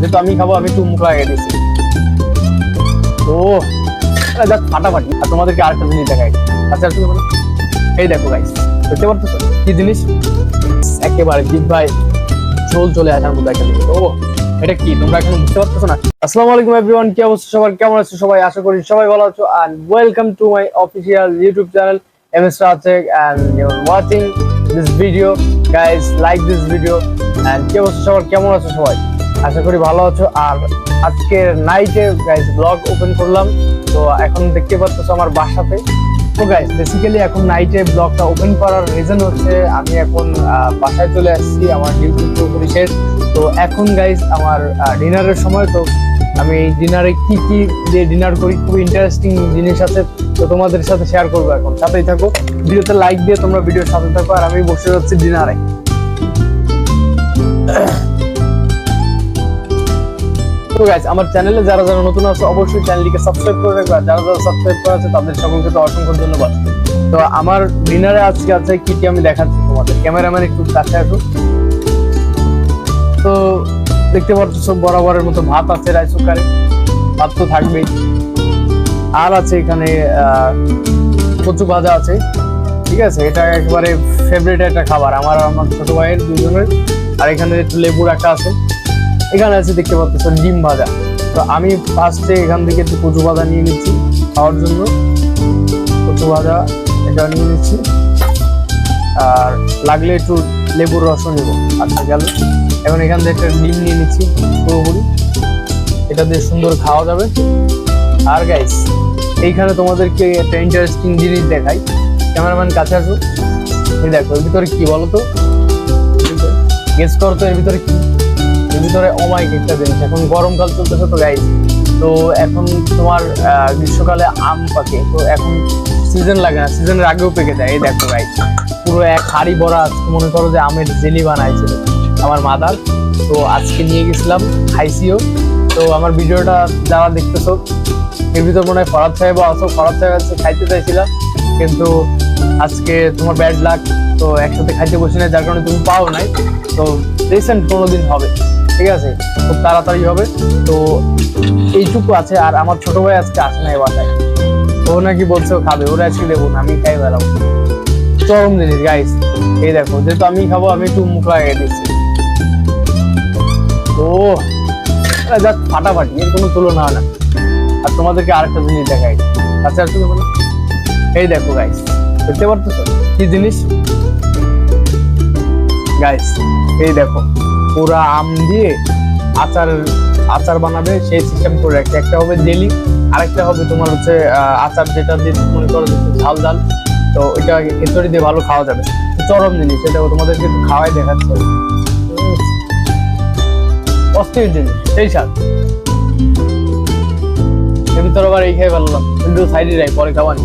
যেহেতু আমি খাব, আমি একটু মুখ লাগিয়ে আরে ফাটাফাটি। আর তোমাদেরকে আরেকটা জিনিস দেখাই। আচ্ছা তুমি এই দেখো গাইস দেখতে কি জিনিস? একেবারে ভাই চলে আসার একটা জিনিস। ও, এটা কি? তোমরা এখন বুঝতে পারতেছো না? আসসালামু আলাইকুম এভরিওয়ান কি অবস্থা সবার? কেমন আছো সবাই? আশা করি সবাই ভালো আছো। And welcome to my official YouTube channel M S রাচেক and you watching this video guys like this video and কি অবস্থা সবার? কেমন আছো সবাই? আশা করি ভালো আছো। আর আজকে নাইটে গাইস ব্লগ ওপেন করলাম। তো এখন দেখতে পাচ্ছ আমার বাসাতে। তো গাইস বেসিক্যালি এখন নাইটে ব্লগটা ওপেন করার রিজন হচ্ছে আমি এখন বাসায় চলে আসছি। আমার ডিউটি পুরোপুরি শেষ। তো এখন গাইস আমার ডিনারের সময়। তো আমি ডিনারে কি কি দিয়ে ডিনার করি? খুব ইন্টারেস্টিং জিনিস আছে। তো তোমাদের সাথে শেয়ার করব এখন। সাথেই থাকো। ভিডিওতে লাইক দিয়ে তোমরা ভিডিওর সাথে থাকো। আর আমি বসে যাচ্ছি ডিনারে তো গাইস আমার চ্যানেলে যারা যারা নতুন আছে, অবশ্যই চ্যানেলটিকে সাবস্ক্রাইব করে রাখবে। যারা যারা সাবস্ক্রাইব করা আছে, তাদের সকলকে তো অসংখ্য ধন্যবাদ। তো আমার ডিনারে আজকে আছে কি কি আমি দেখাচ্ছি তোমাদের। ক্যামেরাম্যান একটু কাছে আসুন। তো দেখতে পাচ্ছ, সব বরাবরের মতো ভাত আছে রাইস কুকারে ভাত তো থাকবেই। আর আছে এখানে কচু ভাজা আছে। ঠিক আছে, এটা একবারে ফেভারিট একটা খাবার। আমার আমার ছোট ভাইয়ের দুজনের। আর এখানে একটু লেবু রাখা আছে। এখানে আছে, দেখতে পাচ্ছ ডিম ভাজা। তো আমি ফার্স্টে এখান থেকে একটু কচু ভাজা নিয়ে নিচ্ছি, খাওয়ার জন্য। কচু ভাজা এটা নিয়ে নিচ্ছি। আর লাগলে একটু লেবুর রসও নেব আচ্ছা গেল। এখন এখান থেকে একটা ডিম নিয়ে নিচ্ছি, পুরোপুরি। এটা দিয়ে সুন্দর খাওয়া যাবে। আর গাইস এইখানে তোমাদেরকে একটা ইন্টারেস্টিং জিনিস দেখাই। ক্যামেরাম্যান কাছে আসো দেখো, এর ভিতরে কি বলো তো গেস করো তো এর ভিতরে কি? ভিতরে অমায়িক একটা জিনিস। এখন গরমকাল চলতেছে তো গাইস তো এখন তোমার গ্রীষ্মকালে আম পাকে। তো এখন সিজন লাগে না সিজনের আগেও পেকে যায়। এই দেখো গাইস পুরো এক হাড়ি ভরা আজকে মনে করো যে আমের জেলি বানাইছিল আমার মাদার, তো আজকে নিয়ে গেছিলাম খাইছিও তো আমার ভিডিওটা যারা দেখতেছো, এর ভিতর মনে হয় ফরাদ সাহেব আসো ফরাদ সাহেব আজকে খাইতে চাইছিলাম, কিন্তু আজকে তোমার ব্যাড লাক তো একসাথে খাইতে বসি না যার কারণে তুমি পাও নাই। তো রিসেন্ট কোনো দিন হবে। ঠিক আছে? খুব তাড়াতাড়ি হবে। তো এইটুকু আছে আর আমার ছোট ভাই আজকে আসে না এই বাসায় ও নাকি বলছে খাবে। ওরা আজকে দেবো না, আমি খাই বেড়াবো চরম জিনিস গাইস এই দেখো, যেহেতু আমি খাব, আমি একটু মুখ লাগিয়ে দিচ্ছি। ও জাস্ট ফাটাফাটি, এর কোনো তুলনা হয় না। আর তোমাদেরকে আরেকটা জিনিস দেখাই। আচ্ছা আর তুমি এই দেখো গাইস দেখতে পারতেছো? কি জিনিস? গাইস এই দেখো। পুরা আম দিয়ে আচার আচার বানাবে, সেই সিস্টেম করে রাখছে একটা হবে জেলি আরেকটা হবে তোমার হচ্ছে আচার যেটা দিয়ে মনে করো ঝাল ঝাল, তো ওইটা খিচুড়ি দিয়ে ভালো খাওয়া যাবে। চরম জিনিস, এটা তোমাদেরকে একটু খাওয়াই দেখাচ্ছে। অস্থির জিনিস, সেই স্বাদ। এর ভিতরে আবার এই খেয়ে কিন্তু সাইডে যাই, পরে খাওয়ানি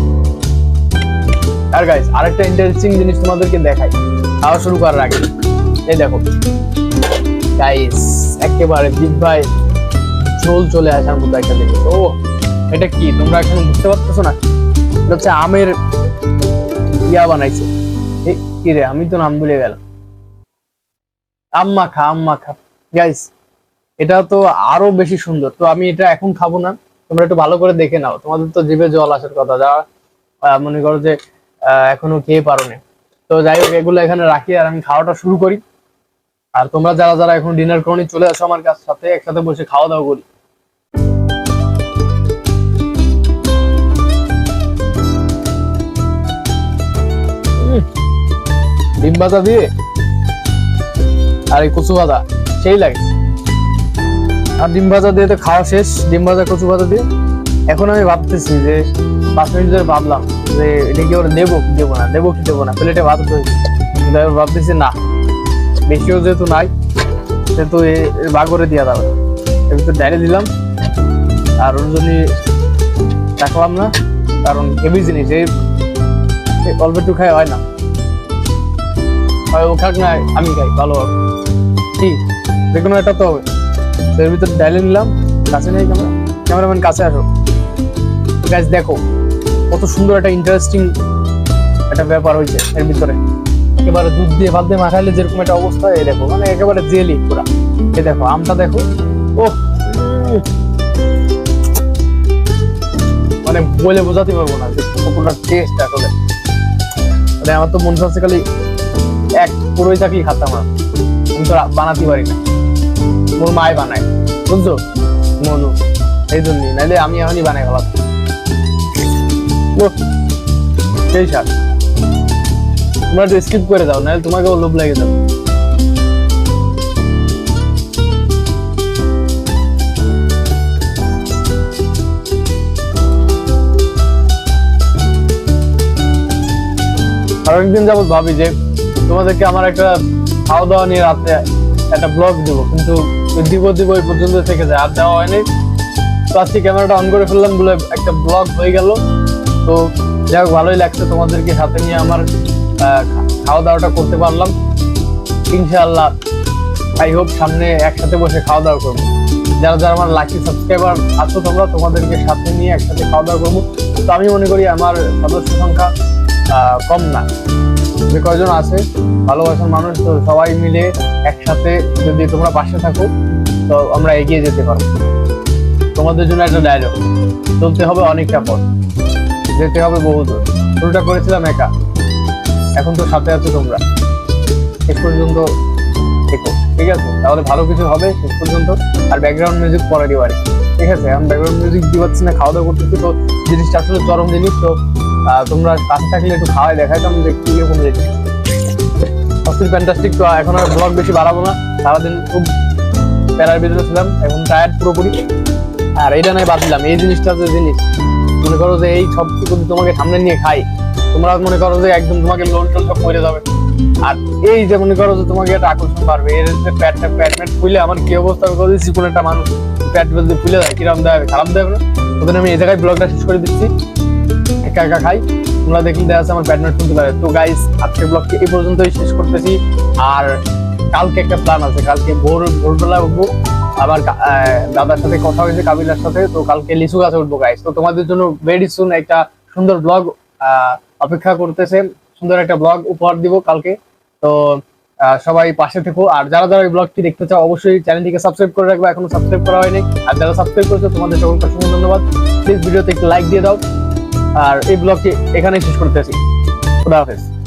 আর গাইস আরেকটা ইন্টারেস্টিং জিনিস তোমাদেরকে দেখাই, খাওয়া শুরু করার আগে। এই দেখো। গাইস একেবারে বিগ ভাই ঝোল চলে আসার মতো একটা জিনিস ও এটা কি? তোমরা এখন বুঝতে পারতেছো না? এটা হচ্ছে আমের ইয়া বানাইছে। কি রে? আমি তো নাম ভুলে গেলাম। আম মাখা আম মাখা গাইস এটা তো আরও বেশি সুন্দর। তো আমি এটা এখন খাব না। তোমরা একটু ভালো করে দেখে নাও। তোমাদের তো জিভে জল আসার কথা। যারা মনে করো যে এখনও খেয়ে পারো না তো যাই হোক, এগুলো এখানে রাখি আর আমি খাওয়াটা শুরু করি। আর তোমরা যারা যারা এখন ডিনার করনি, চলে আসো আমার কাছ সাথে একসাথে বসে খাওয়া দাওয়া করি। ডিম ভাজা দিয়ে আর এই কচু ভাজা, সেই লাগে। আর ডিম ভাজা দিয়ে তো খাওয়া শেষ, ডিম ভাজা, কচু ভাজা দিয়ে। এখন আমি ভাবতেছি যে পাঁচ মিনিট ধরে ভাবলাম যে এটা কি ওরা দেবো কি দেবো না, দেবো কি দেবো না, প্লেটে ভাত ভাবতেছি না। বেশিও যেহেতু নাই, সেহেতু ভাগ করে যাবে এর ভিতরে ডাইরে দিলাম। আর ওর জন্য রাখলাম না, কারণ হেভি জিনিস এই অল্প একটু খাই হয় না। হয় ও খাক না, আমি খাই, ভালো হবে। ঠিক যে কোনো একটা তো হবে। এর ভিতরে ডাইলে নিলাম, কাছে নেই ক্যামেরা ক্যামেরাম্যান কাছে আসো গাছ দেখো, কত সুন্দর একটা ইন্টারেস্টিং একটা ব্যাপার হয়েছে এর ভিতরে। একেবারে দুধ দিয়ে ভাত দিয়ে মাখাইলে যেরকম একটা অবস্থা, এই দেখো মানে একেবারে জেলি পুরা। এই দেখো, আমটা দেখো, ও মানে বলে বোঝাতে পারব না যে কতটা টেস্ট আসলে। মানে আমার তো মন চাচ্ছে খালি এক পুরোই থাকলেই খাতাম না আমি তো বানাতে পারি না। মোর মায় বানায়, বুঝছ? মনু, এই জন্যই। নাইলে আমি এখনই বানাই গেলাম সেই স্বাদ। তোমরা একটু স্কিপ করে দাও, নাহলে তোমাকেও লোভ লেগে যাবে। আর একদিন যাবত ভাবি যে তোমাদেরকে আমার একটা খাওয়া দাওয়া নিয়ে রাতে একটা ব্লগ দেবো, কিন্তু দিব দিব ওই পর্যন্ত থেকে যায়, আর দেওয়া হয়নি। তো আজকে ক্যামেরাটা অন করে ফেললাম বলে একটা ব্লগ হয়ে গেল। তো যাই হোক, ভালোই লাগছে তোমাদেরকে সাথে নিয়ে আমার খাওয়া দাওয়াটা করতে পারলাম। ইনশাআল্লাহ আই হোপ সামনে একসাথে বসে খাওয়া দাওয়া করব। যারা যারা আমার লাকি সাবস্ক্রাইবার আছো তোমরা, তোমাদেরকে সাথে নিয়ে একসাথে খাওয়া দাওয়া করব। তো আমি মনে করি আমার সদস্য সংখ্যা কম না। যে কয়জন আছে, ভালোবাসার মানুষ, তো সবাই মিলে একসাথে যদি তোমরা পাশে থাকো, তো আমরা এগিয়ে যেতে পারব। তোমাদের জন্য একটা ডায়লগ চলতে হবে অনেকটা পথ। যেতে হবে বহু দূর শুরুটা করেছিলাম একা। এখন তো সাথে আছো তোমরা। শেষ পর্যন্ত দেখো, ঠিক আছে? তাহলে ভালো কিছু হবে শেষ পর্যন্ত। আর ব্যাকগ্রাউন্ড মিউজিক পরে দিবারে ঠিক আছে? আমি ব্যাকগ্রাউন্ড মিউজিক দিবাচ্ছি না, খাওয়া দাওয়া করতেছি তো, জিনিসটা আসলে চরম জিনিস তো। তোমরা কাছে থাকলে একটু খাওয়াই দেখাইতাম যে কীরকম জিনিস অস্থির ফ্যান্টাস্টিক তো, এখন আর ব্লগ বেশি বাড়াবো না। সারাদিন খুব প্যারার ভিতরে ছিলাম, এখন টায়ার্ড পুরোপুরি। আর এটা নয় বাদ দিলাম, এই জিনিসটা যে জিনিস। মনে করো যে এই সব কিছু তোমাকে সামনে নিয়ে খাই। তোমরা মনে করো যে একদম তোমাকে লোন টোন সব পড়ে যাবে। আর এই যে মনে করো যে তোমাকে একটা আকর্ষণ পারবে এর যে প্যাটটা প্যাট ম্যাট ফুলে আমার কি অবস্থা? হবে কত চিকুন একটা মানুষ প্যাট যদি ফুলে যায় কিরম দেবে খারাপ দেবে না? ওদের আমি এই জায়গায় ব্লগটা শেষ করে দিচ্ছি। একা একা খাই। তোমরা দেখলে দেখা যাচ্ছে আমার প্যাট ম্যাট শুনতে পারে। তো গাইস আজকের ব্লগকে এই পর্যন্তই শেষ করতেছি। আর কালকে একটা প্ল্যান আছে। কালকে ভোর, ভোরবেলা উঠবো। আবার দাদার সাথে কথা হয়েছে, কাবিলার সাথে। তো কালকে লিচু গাছে উঠবো গাইস তো তোমাদের জন্য ভেরি সুন একটা সুন্দর ব্লগ অপেক্ষা করতেছে সুন্দর একটা ব্লগ উপহার দিব কালকে। তো সবাই পাশে থেকো। আর যারা যারা এই ব্লগটি দেখতে চাও, অবশ্যই চ্যানেলটিকে সাবস্ক্রাইব করে রাখবে। এখনও সাবস্ক্রাইব করা হয়নি। আর যারা সাবস্ক্রাইব করেছ, তোমাদের সকলকে অসংখ্য ধন্যবাদ। প্লিজ ভিডিওতে একটু লাইক দিয়ে দাও। আর এই ব্লগটি এখানেই শেষ করতেছি। খুদা হাফেজ।